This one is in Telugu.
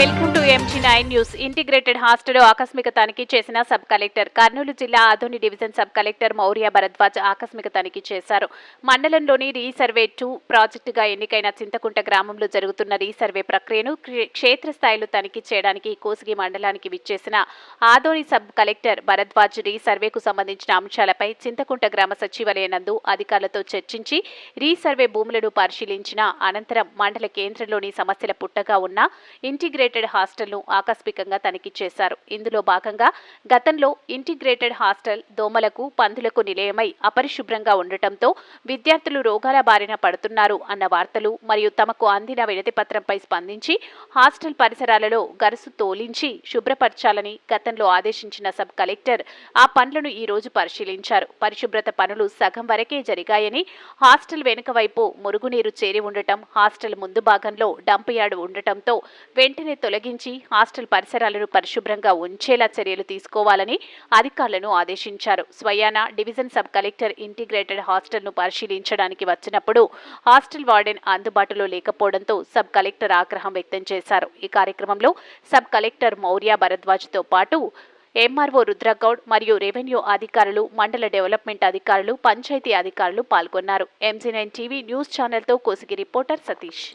Welcome nine news integrated hostel ఆకస్మిక తనిఖీ చేసిన సబ్ కలెక్టర్. కర్నూలు జిల్లా Adoni division sub collector Maurya Bharadwaj ఆకస్మిక తనిఖీ చేశారు. మండలంలోని రీసర్వే టూ ప్రాజెక్టుగా ఎన్నికైన చింతకుంట గ్రామంలో జరుగుతున్న రీసర్వే ప్రక్రియను క్షేత్రస్థాయిలో తనిఖీ చేయడానికి కోసిగి మండలానికి విచ్చేసిన ఆదోని సబ్ కలెక్టర్ భరద్వాజ్ రీసర్వేకు సంబంధించిన అంశాలపై చింతకుంట గ్రామ సచివాలయనందు అధికారులతో చర్చించి రీసర్వే భూములను పరిశీలించిన అనంతరం మండల కేంద్రంలోని సమస్యల పుట్టగా ఉన్న ఇంటిగ్రేటెడ్ హాస్టల్ హాస్టల్ను ఆకస్మికంగా తనిఖీ చేశారు. ఇందులో భాగంగా గతంలో ఇంటిగ్రేటెడ్ హాస్టల్ దోమలకు పందులకు నిలయమై అపరిశుభ్రంగా ఉండటంతో విద్యార్థులు రోగాల బారిన పడుతున్నారు అన్న వార్తలు మరియు తమకు అందిన వినతి పత్రంపై స్పందించి హాస్టల్ పరిసరాలలో గరుసు తోలించి శుభ్రపరచాలని గతంలో ఆదేశించిన సబ్ కలెక్టర్ ఆ పనులను ఈ రోజు పరిశీలించారు. పరిశుభ్రత పనులు సగం వరకే జరిగాయని హాస్టల్ వెనుక వైపు మురుగునీరు చేరి ఉండటం హాస్టల్ ముందు భాగంలో డంప్ యార్డ్ ఉండటంతో వెంటనే తొలగించి హాస్టల్ పరిసరాలను పరిశుభ్రంగా ఉంచేలా చర్యలు తీసుకోవాలని అధికారులను ఆదేశించారు. స్వయాన డివిజన్ సబ్ కలెక్టర్ ఇంటిగ్రేటెడ్ హాస్టల్ను పరిశీలించడానికి వచ్చినప్పుడు హాస్టల్ వార్డెన్ అందుబాటులో లేకపోవడంతో సబ్ కలెక్టర్ ఆగ్రహం వ్యక్తం చేశారు. ఈ కార్యక్రమంలో సబ్ కలెక్టర్ మౌర్య భరద్వాజ్తో పాటు ఎంఆర్ఓ రుద్రగౌడ్ మరియు రెవెన్యూ అధికారులు మండల డెవలప్మెంట్ అధికారులు పంచాయతీ అధికారులు పాల్గొన్నారు. ఎంజీ నైన్ టీవీ న్యూస్ ఛానల్తో కోసిగి రిపోర్టర్ సతీష్.